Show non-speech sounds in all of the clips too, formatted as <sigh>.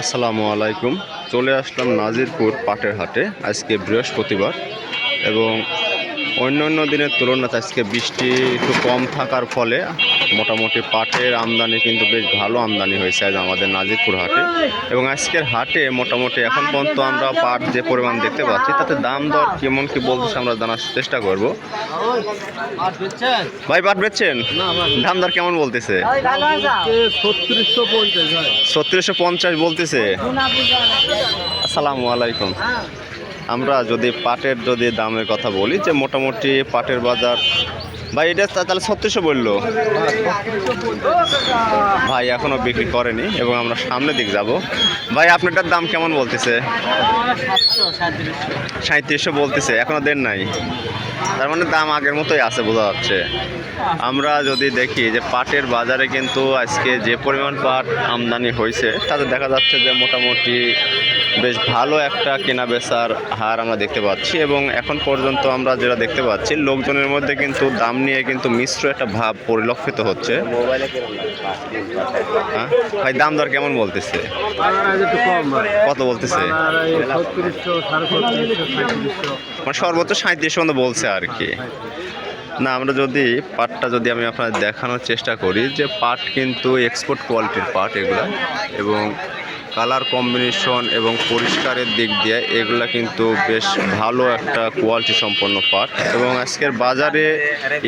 আসসালামু আলাইকুম। চলে আসলাম নাজিরপুর পাটের হাটে, আজকে বৃহস্পতিবার, এবং অন্য অন্য দিনের তুলনাতে আজকে বৃষ্টি একটু কম থাকার ফলে মোটামুটি পাটের আমদানি কিন্তু বেশ ভালো আমদানি হয়েছে আজ আমাদের নাজিরপুর হাটে। এবং আজকের হাটে মোটামুটি এখন পর্যন্ত আমরা পাট যে পরিমাণ দেখতে পাচ্ছি, তাতে দাম দর কেমন কি বলতেছে আমরা জানার চেষ্টা করব। ভাই, পাট বেচছেন? দাম দর কেমন বলতেছে? ছত্রিশশো পঞ্চাশ বলতেছে। আসসালামু আলাইকুম। আমরা যদি পাটের যদি দামের কথা বলি, যে মোটামুটি পাটের বাজার ভাই, এটা তাহলে ছত্রিশশো বলল। ভাই, এখনও বিক্রি করেনি এবং আমরা সামনের দিক যাব। ভাই, আপনারটার দাম কেমন বলতেছে? সাঁত্রিশশো। বলতেছে এখনও দেন নাই। তার মানে দাম আগের মতোই আছে বোঝা যাচ্ছে। আমরা যদি দেখি যে পাটের বাজারে কিন্তু আজকে যে পরিমাণ পাট আমদানি হয়েছে তাতে দেখা যাচ্ছে যে মোটামুটি বেশ ভালো একটা কেনা বেচার হার আমরা দেখতে পাচ্ছি এবং এখন পর্যন্ত আমরা যেটা দেখতে পাচ্ছি লোকজনের মধ্যে কিন্তু দাম নিয়ে কিন্তু মিশ্র একটা ভাব পরিলক্ষিত হচ্ছে। হ্যাঁ? ভাই দাম দর কেমন বলতেছে? কত বলতেছে? মানে সর্বোচ্চ সাঁত্রিশশো মতো বলছে আর কি। না, আমরা যদি পাটটা যদি আমি আপনার দেখানোর চেষ্টা করি যে পাট কিন্তু এক্সপোর্ট কোয়ালিটির পাট এগুলো এবং কালার কম্বিনেশন এবং পরিষ্কারের দিক দিয়ে এগুলা কিন্তু বেশ ভালো একটা কোয়ালিটি সম্পন্ন পাট এবং আজকের বাজারে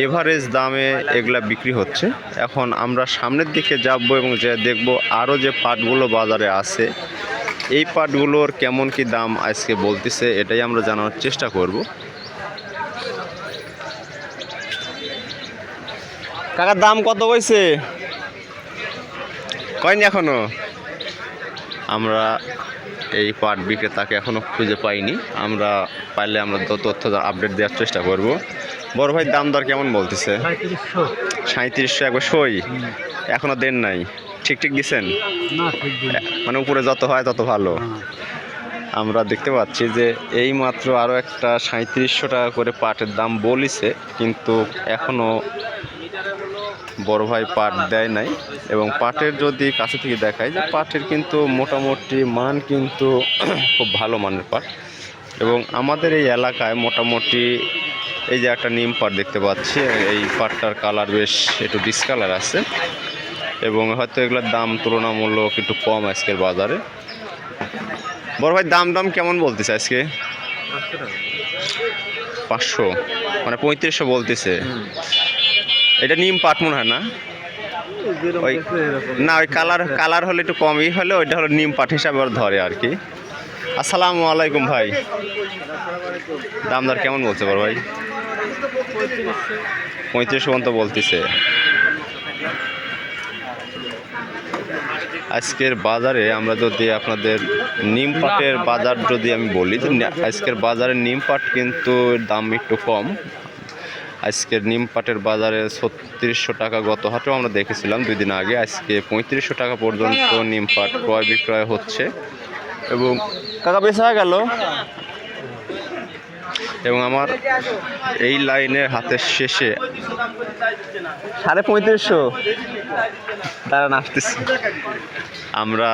এভারেজ দামে এগুলা বিক্রি হচ্ছে। এখন আমরা সামনের দিকে যাব এবং যে দেখব আরও যে পাটগুলো বাজারে আছে, এই পাটগুলোর কেমন কি দাম আজকে বলতেছে এটাই আমরা জানার চেষ্টা করব। কাকার দাম কত হয়েছে কয়নি এখনও? আমরা এই পাট বিক্রেতাকে এখনও খুঁজে পাইনি। আমরা পাইলে আমরা তথ্য আপডেট দেওয়ার চেষ্টা করব। বড় ভাই দাম দর কেমন বলতেছে? সাঁত্রিশশো একবার সই। এখনও দেন নাই। ঠিক ঠিক দিছেন? না ঠিক দিন মানে উপরে যত হয় তত ভালো। আমরা দেখতে পাচ্ছি যে এই মাত্র আরও একটা সাঁত্রিশশো টাকা করে পাটের দাম বলিছে কিন্তু এখনও বড় ভাই পাট দেয় নাই এবং পাটের যদি কাছে থেকে দেখায় যে পাটের কিন্তু মোটামুটি মান কিন্তু <clears throat> খুব ভালো মানের পাট। এবং আমাদের এই এলাকায় মোটামুটি এই যে একটা নিম পাট দেখতে পাচ্ছি এই পাটটার কালার বেশ একটু ডিসকালার আছে এবং হয়তো এগুলোর দাম তুলনামূলক একটু কম আজকের বাজারে। বড় ভাই দাম দাম কেমন বলতেছে আজকে? পাঁচশো মানে পঁয়ত্রিশশো বলতেছে। এটা নিম পাট মনে হয় না? ওই না ওই কালার কালার হলে একটু কমই হলে ওইটা হলো নিম পাট হিসাবে ধরে আর কি। আসসালামু আলাইকুম ভাই। দাম দর কেমন বলছে বড় ভাই? পঁয়ত্রিশ পর্যন্ত বলতেছে। আজকের বাজারে আমরা যদি আপনাদের নিম পাটের বাজার যদি আমি বলি যে আজকের বাজারে নিম পাট কিন্তু দাম একটু কম। আজকের নিম পাটের বাজারে ছত্রিশশো টাকা গত হাটেও আমরা দেখেছিলাম দুই দিন আগে। আজকে পঁয়ত্রিশশো টাকা পর্যন্ত নিম পাট ক্রয় বিক্রয় হচ্ছে। এবং কাকা বেচা হয়ে গেল? এবং আমার এই লাইনের হাতের শেষে সাড়ে পঁয়ত্রিশশো। তারা নাচতেছে আমরা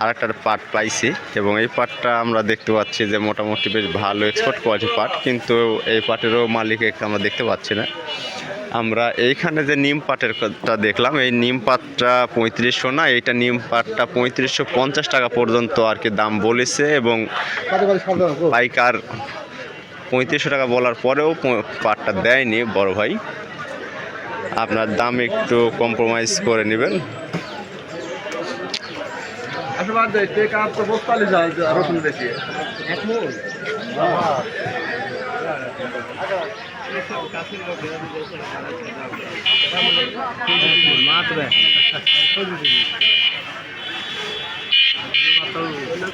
আর একটা পাট পাইছি এবং এই পাটটা আমরা দেখতে পাচ্ছি যে মোটামুটি বেশ ভালো এক্সপোর্ট কোয়ালিটি পাট কিন্তু এই পাটেরও মালিক আমরা দেখতে পাচ্ছি না। আমরা এইখানে যে নিম পাটের কথা দেখলাম, এই নিম পাটটা পঁয়ত্রিশশো না, এইটা নিম পাটটা পঁয়ত্রিশশো পঞ্চাশ টাকা পর্যন্ত আর কি দাম বলেছে এবং পাইকার পঁয়ত্রিশশো টাকা বলার পরেও পাটটা দেয়নি বড় ভাই। আপনার দাম একটু কম্প্রোমাইজ করে নেবেন। বাদ দে টেক আপ তো বস্তালি যায় রসুন বেশি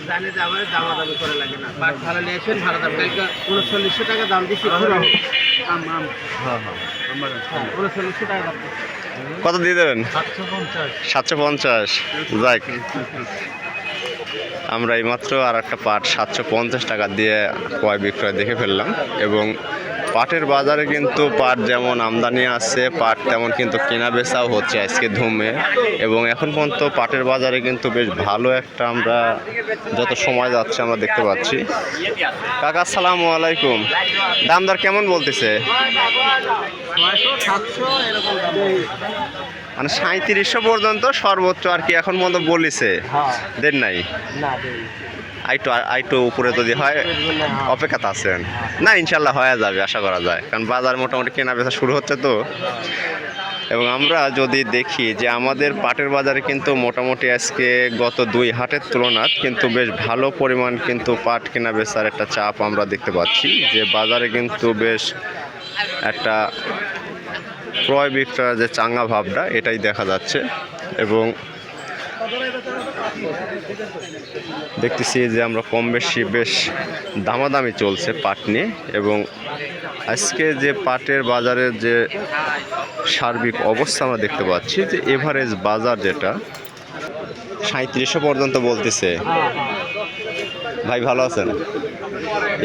জানে যে আমার দামাদামি করে লাগে না আসেন ভালো দাম উনচল্লিশশো টাকা দাম দিচ্ছি আম আম উনচল্লিশশো টাকা দাম কত দিয়ে দেবেন? সাতশো পঞ্চাশ। সাতশো পঞ্চাশ। যাক। আমরা এইমাত্র আর একটা পাট সাতশো পঞ্চাশ টাকা দিয়ে ক্রয় বিক্রয় দেখে ফেললাম এবং পাটের বাজারে কিন্তু পাট যেমন আমদানি আছে, পাট তেমন কিন্তু কেনা বেচাও হচ্ছে আজকে ধুমে। এবং এখন পর্যন্ত পাটের বাজারে কিন্তু বেশ ভালো একটা আমরা যত সময় যাচ্ছে আমরা দেখতে পাচ্ছি। কাকা, আসসালামু আলাইকুম। দামদার কেমন বলতেছে? মানে সাঁত্রিশশো পর্যন্ত সর্বোচ্চ আর কি এখন পর্যন্ত বলিছে। হ্যাঁ। দেন নাই? আইটু আইটু উপরে যদি হয় অপেক্ষাতে আছেন। না ইনশাল্লাহ হয়ে যাবে আশা করা যায়। কারণ বাজার মোটামুটি কেনা বেচা শুরু হচ্ছে তো। এবং আমরা যদি দেখি যে আমাদের পাটের বাজারে কিন্তু মোটামুটি আজকে গত দুই হাটের তুলনায় কিন্তু বেশ ভালো পরিমাণ কিন্তু পাট কেনা বেচার একটা চাপ আমরা দেখতে পাচ্ছি। যে বাজারে কিন্তু বেশ একটা ক্রয় বিক্রয় যে চাঙ্গা ভাবটা, এটাই দেখা যাচ্ছে। এবং দেখতেছি যে আমরা কম বেশি বেশ দামাদামি চলছে পাট নিয়ে এবং আজকে যে পাটের বাজারের যে সার্বিক অবস্থা আমরা দেখতে পাচ্ছি যে এভারেজ বাজার যেটা সাঁত্রিশশো পর্যন্ত বলতেছে। ভাই ভালো আছেন?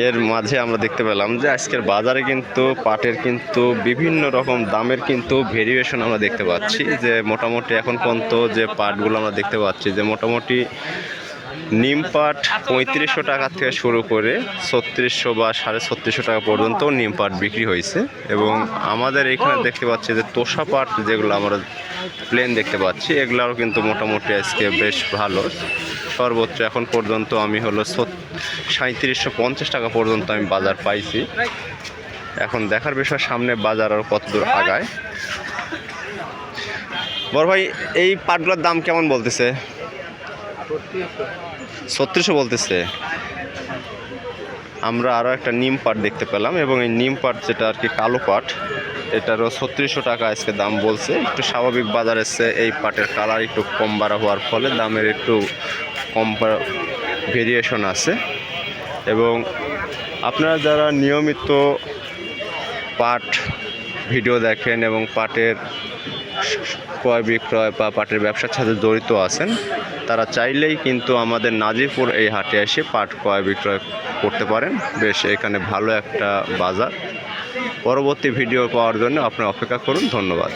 এর মাঝে আমরা দেখতে পেলাম যে আজকের বাজারে কিন্তু পাটের কিন্তু বিভিন্ন রকম দামের কিন্তু ভেরিয়েশন আমরা দেখতে পাচ্ছি যে মোটামুটি এখন পর্যন্ত যে পাটগুলো আমরা দেখতে পাচ্ছি যে মোটামুটি নিম পাট পঁয়ত্রিশশো টাকা থেকে শুরু করে ছত্রিশশো বা সাড়ে ছত্রিশশো টাকা পর্যন্ত নিম পাট বিক্রি হয়েছে এবং আমাদের এখানে দেখতে পাচ্ছি যে তোষা পাট যেগুলো আমরা প্লেন দেখতে পাচ্ছি। এগুলাও কিন্তু মোটামুটি আজকে বেশ ভালো। সর্বোচ্চ এখন পর্যন্ত আমি হলো সাঁত্রিশশো পঞ্চাশ টাকা পর্যন্ত আমি বাজার পাইছি। এখন দেখার বিষয়, সামনে বাজার আর কত দূর আগায়। বড় ভাই, এই পাটগুলোর দাম কেমন বলতেছে? ছত্রিশশো বলতেছে। আমরা আরও একটা নিম পাট দেখতে পেলাম এবং এই নিম পাট যেটা আর কি কালো পাট এটারও ছত্রিশশো টাকা আজকে দাম বলছে। একটু স্বাভাবিক বাজার এসছে, এই পাটের কালার একটু কম বাড়া হওয়ার ফলে দামের একটু কম ভেরিয়েশন আছে। এবং আপনারা যারা নিয়মিত পাট ভিডিও দেখেন এবং পাটের ক্রয় বিক্রয় বা পাটের ব্যবসার সাথে জড়িত আছেন, তারা চাইলেই কিন্তু আমাদের নাজিরপুর এই হাটে এসে পাট ক্রয় বিক্রয় করতে পারেন। বেশ, এখানে ভালো একটা বাজার। পরবর্তী ভিডিও পাওয়ার জন্য আপনি অপেক্ষা করুন। ধন্যবাদ।